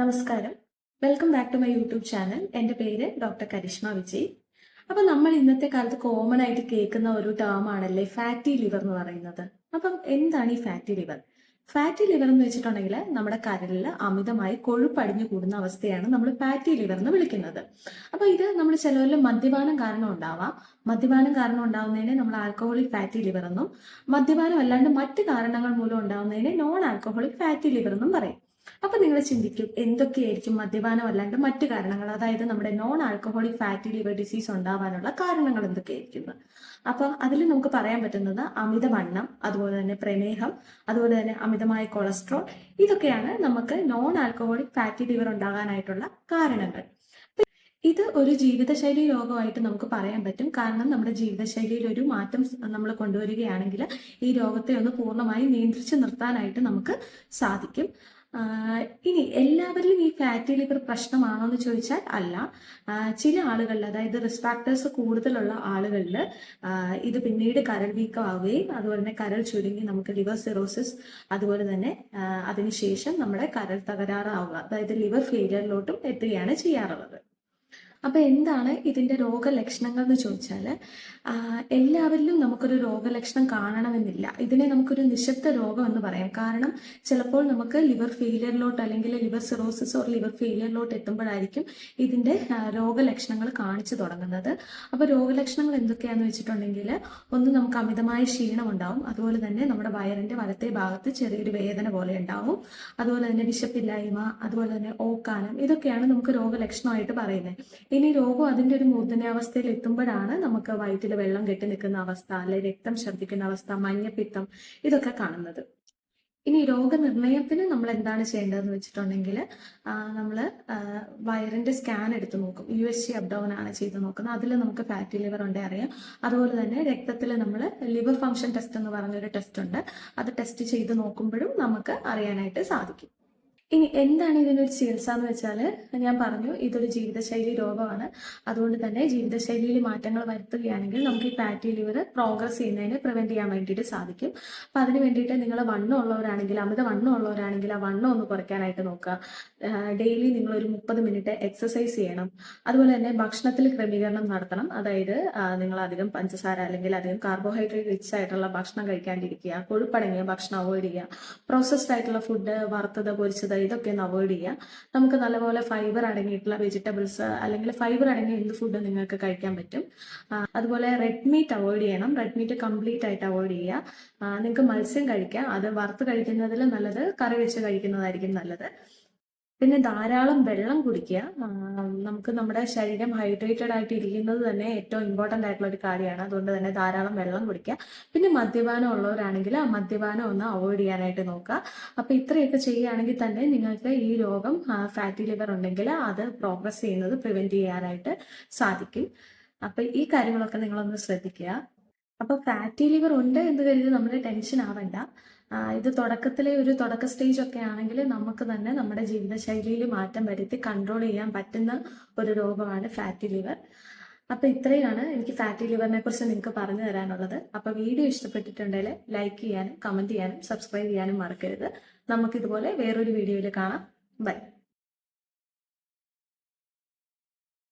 നമസ്കാരം. Welcome back to my YouTube channel എന്റെ പേര് ഡോക്ടർ കരിഷ്മ വിജയ്. അപ്പം നമ്മൾ ഇന്നത്തെ കാലത്ത് കോമൺ ആയിട്ട് കേൾക്കുന്ന ഒരു ടേം ആണല്ലേ ഫാറ്റി ലിവർ എന്ന് പറയുന്നത്. അപ്പം എന്താണ് ഈ ഫാറ്റി ലിവർ ഫാറ്റി ലിവർ എന്ന് വെച്ചിട്ടുണ്ടെങ്കിൽ നമ്മുടെ കരലിൽ അമിതമായി കൊഴുപ്പ് അടിഞ്ഞു കൂടുന്ന അവസ്ഥയാണ് നമ്മൾ ഫാറ്റി ലിവർ എന്ന് വിളിക്കുന്നത്. അപ്പൊ ഇത് നമ്മൾ ചിലവരിൽ മദ്യപാനം കാരണം ഉണ്ടാവാം. മദ്യപാനം കാരണം ഉണ്ടാവുന്നതിനെ നമ്മൾ ആൽക്കഹോളിക് ഫാറ്റി ലിവർ എന്നും മദ്യപാനം അല്ലാണ്ട് മറ്റ് കാരണങ്ങൾ മൂലം ഉണ്ടാവുന്നതിനെ നോൺ ആൽക്കഹോളിക് ഫാറ്റി ലിവർ എന്നും പറയും. അപ്പൊ നിങ്ങൾ ചിന്തിക്കും എന്തൊക്കെയായിരിക്കും മദ്യപാനം അല്ലാണ്ട് മറ്റു കാരണങ്ങൾ അതായത് നമ്മുടെ non alcoholic fatty liver disease ഉണ്ടാവാനുള്ള കാരണങ്ങൾ എന്തൊക്കെയായിരിക്കും. അപ്പൊ അതിൽ നമുക്ക് പറയാൻ പറ്റുന്നത് അമിതവണ്ണം അതുപോലെ തന്നെ പ്രമേഹം അതുപോലെ തന്നെ അമിതമായ കൊളസ്ട്രോൾ ഇതൊക്കെയാണ് നമുക്ക് നോൺ ആൽക്കഹോളിക് ഫാറ്റി ലിവർ ഉണ്ടാകാനായിട്ടുള്ള കാരണങ്ങൾ. ഇത് ഒരു ജീവിതശൈലി രോഗമായിട്ട് നമുക്ക് പറയാൻ പറ്റും. കാരണം നമ്മുടെ ജീവിതശൈലിയിൽ ഒരു മാറ്റം നമ്മൾ കൊണ്ടുവരികയാണെങ്കിൽ ഈ രോഗത്തെ ഒന്ന് പൂർണമായി നിയന്ത്രിച്ചു നിർത്താനായിട്ട് നമുക്ക് സാധിക്കും. ഇനി എല്ലാവരിലും ഈ ഫാറ്റി ലിവർ പ്രശ്നമാണോ എന്ന് ചോദിച്ചാൽ അല്ല. ചില ആളുകളിൽ അതായത് റിസ്പാക്ടേഴ്സ് കൂടുതലുള്ള ആളുകളിൽ ഇത് പിന്നീട് കരൾ വീക്കമാവുകയും അതുപോലെ തന്നെ കരൾ ചുരുങ്ങി നമുക്ക് ലിവർ സിറോസിസ് അതുപോലെ തന്നെ അതിനുശേഷം നമ്മുടെ കരൾ തകരാറാവുക. അതായത് ലിവർ ഫെയിലിയറിലോട്ടും എത്തുകയാണ് ചെയ്യാറുള്ളത്. അപ്പൊ എന്താണ് ഇതിന്റെ രോഗലക്ഷണങ്ങൾ എന്ന് ചോദിച്ചാൽ എല്ലാവരിലും നമുക്കൊരു രോഗലക്ഷണം കാണണമെന്നില്ല. ഇതിനെ നമുക്കൊരു നിശബ്ദ രോഗം എന്ന് പറയാം. കാരണം ചിലപ്പോൾ നമുക്ക് ലിവർ ഫെയിലിയറിലോട്ട് അല്ലെങ്കിൽ ലിവർ സിറോസിസ് ഓർ ലിവർ ഫെയിലിയറിലോട്ട് എത്തുമ്പോഴായിരിക്കും ഇതിന്റെ രോഗലക്ഷണങ്ങൾ കാണിച്ചു തുടങ്ങുന്നത്. അപ്പോൾ രോഗലക്ഷണങ്ങൾ എന്തൊക്കെയാണെന്ന് വെച്ചിട്ടുണ്ടെങ്കിൽ ഒന്ന് നമുക്ക് അമിതമായ ക്ഷീണം ഉണ്ടാവും. അതുപോലെ തന്നെ നമ്മുടെ വയറിന്റെ വലത്തെ ഭാഗത്ത് ചെറിയൊരു വേദന പോലെ ഉണ്ടാവും. അതുപോലെ തന്നെ വിശപ്പില്ലായ്മ അതുപോലെ തന്നെ ഓക്കാനം ഇതൊക്കെയാണ് നമുക്ക് രോഗലക്ഷണമായിട്ട് പറയുന്നത്. ഇനി രോഗം അതിന്റെ ഒരു മൂർധന്യാവസ്ഥയിൽ എത്തുമ്പോഴാണ് നമുക്ക് വയറ്റിൽ വെള്ളം കെട്ടി നിൽക്കുന്ന അവസ്ഥ അല്ലെ രക്തം ഛർദ്ദിക്കുന്ന അവസ്ഥ മഞ്ഞപ്പിത്തം ഇതൊക്കെ കാണുന്നത്. ഇനി രോഗനിർണയത്തിന് നമ്മൾ എന്താണ് ചെയ്യേണ്ടതെന്ന് വെച്ചിട്ടുണ്ടെങ്കിൽ നമ്മൾ വയറിന്റെ സ്കാൻ എടുത്ത് നോക്കും. യു എസ് സി അബ്ഡോമൻ ആണ് ചെയ്ത് നോക്കുന്നത്. അതിൽ നമുക്ക് ഫാറ്റി ലിവർ ഉണ്ടേ അറിയാം. അതുപോലെ തന്നെ രക്തത്തിൽ നമ്മൾ ലിവർ ഫംഗ്ഷൻ ടെസ്റ്റ് എന്ന് പറഞ്ഞൊരു ടെസ്റ്റ് ഉണ്ട്. അത് ടെസ്റ്റ് ചെയ്ത് നോക്കുമ്പോഴും നമുക്ക് അറിയാനായിട്ട് സാധിക്കും. ഇനി എന്താണ് ഇതിനൊരു ചികിത്സ എന്ന് വെച്ചാൽ ഞാൻ പറഞ്ഞു ഇതൊരു ജീവിതശൈലി രോഗമാണ്. അതുകൊണ്ട് തന്നെ ജീവിതശൈലിയിൽ മാറ്റങ്ങൾ വരുത്തുകയാണെങ്കിൽ നമുക്ക് ഈ ഫാറ്റി ലിവർ പ്രോഗ്രസ് ചെയ്യുന്നതിന് പ്രിവെന്റ് ചെയ്യാൻ വേണ്ടിയിട്ട് സാധിക്കും. അപ്പം അതിന് വേണ്ടിയിട്ട് നിങ്ങൾ വണ്ണം ഉള്ളവരാണെങ്കിൽ അമിത വണ്ണം ഉള്ളവരാണെങ്കിൽ ആ വണ്ണം ഒന്ന് കുറയ്ക്കാനായിട്ട് നോക്കുക. ഡെയിലി നിങ്ങൾ ഒരു മുപ്പത് മിനിറ്റ് എക്സസൈസ് ചെയ്യണം. അതുപോലെ തന്നെ ഭക്ഷണത്തിൽ ക്രമീകരണം നടത്തണം. അതായത് നിങ്ങൾ അധികം പഞ്ചസാര അല്ലെങ്കിൽ അധികം കാർബോഹൈഡ്രേറ്റ് റിച്ച് ആയിട്ടുള്ള ഭക്ഷണം കഴിക്കാണ്ടിരിക്കുക കൊഴുപ്പടങ്ങിയ ഭക്ഷണം അവോയ്ഡ് ചെയ്യുക. പ്രോസസ്ഡ് ആയിട്ടുള്ള ഫുഡ് വറുത്തത് പൊരിച്ചത് ഇതൊക്കെ ഒന്ന് അവോയ്ഡ് ചെയ്യുക നമുക്ക് നല്ലപോലെ ഫൈബർ അടങ്ങിയിട്ടുള്ള വെജിറ്റബിൾസ് അല്ലെങ്കിൽ ഫൈബർ അടങ്ങിയ എന്ത് ഫുഡ് നിങ്ങൾക്ക് കഴിക്കാൻ പറ്റും. അതുപോലെ റെഡ് മീറ്റ് അവോയ്ഡ് ചെയ്യണം. റെഡ് മീറ്റ് കംപ്ലീറ്റ് ആയിട്ട് അവോയ്ഡ് ചെയ്യുക. നിങ്ങൾക്ക് മത്സ്യം കഴിക്കാം. അത് വറുത്ത് കഴിക്കുന്നതിൽ നല്ലത് കറി വെച്ച് കഴിക്കുന്നതായിരിക്കും നല്ലത്. പിന്നെ ധാരാളം വെള്ളം കുടിക്കുക. നമുക്ക് നമ്മുടെ ശരീരം ഹൈഡ്രേറ്റഡ് ആയിട്ട് ഇരിക്കുന്നത് തന്നെ ഏറ്റവും ഇമ്പോർട്ടന്റ് ആയിട്ടുള്ള ഒരു കാര്യമാണ്. അതുകൊണ്ട് തന്നെ ധാരാളം വെള്ളം കുടിക്കുക. പിന്നെ മദ്യപാനം ഉള്ളവരാണെങ്കിൽ ആ മദ്യപാനം ഒന്ന് അവോയ്ഡ് ചെയ്യാനായിട്ട് നോക്കുക. അപ്പോൾ ഇത്രയൊക്കെ ചെയ്യുകയാണെങ്കിൽ തന്നെ നിങ്ങൾക്ക് ഈ രോഗം ഫാറ്റി ലിവർ ഉണ്ടെങ്കിൽ അത് പ്രോഗ്രസ് ചെയ്യുന്നത് പ്രിവെന്റ് ചെയ്യാനായിട്ട് സാധിക്കും. അപ്പോൾ ഈ കാര്യങ്ങളൊക്കെ നിങ്ങളൊന്ന് ശ്രദ്ധിക്കുക. അപ്പോൾ ഫാറ്റി ലിവർ ഉണ്ട് എന്ന് കരുതി നമ്മൾ ടെൻഷൻ ആവണ്ട. ഇത് തുടക്കത്തിലെ ഒരു തുടക്ക സ്റ്റേജ് ഒക്കെ ആണെങ്കിൽ നമുക്ക് തന്നെ നമ്മുടെ ജീവിതശൈലിയിൽ മാറ്റം വരുത്തി കൺട്രോൾ ചെയ്യാൻ പറ്റുന്ന ഒരു രോഗമാണ് ഫാറ്റി ലിവർ അപ്പൊ ഇത്രയാണ് എനിക്ക് ഫാറ്റി ലിവറിനെ കുറിച്ച് നിങ്ങൾക്ക് പറഞ്ഞു തരാനുള്ളത്. അപ്പൊ വീഡിയോ ഇഷ്ടപ്പെട്ടിട്ടുണ്ടെങ്കിൽ ലൈക്ക് ചെയ്യാനും കമന്റ് ചെയ്യാനും സബ്സ്ക്രൈബ് ചെയ്യാനും മറക്കരുത്. നമുക്കിതുപോലെ വേറൊരു വീഡിയോയിൽ കാണാം. ബൈ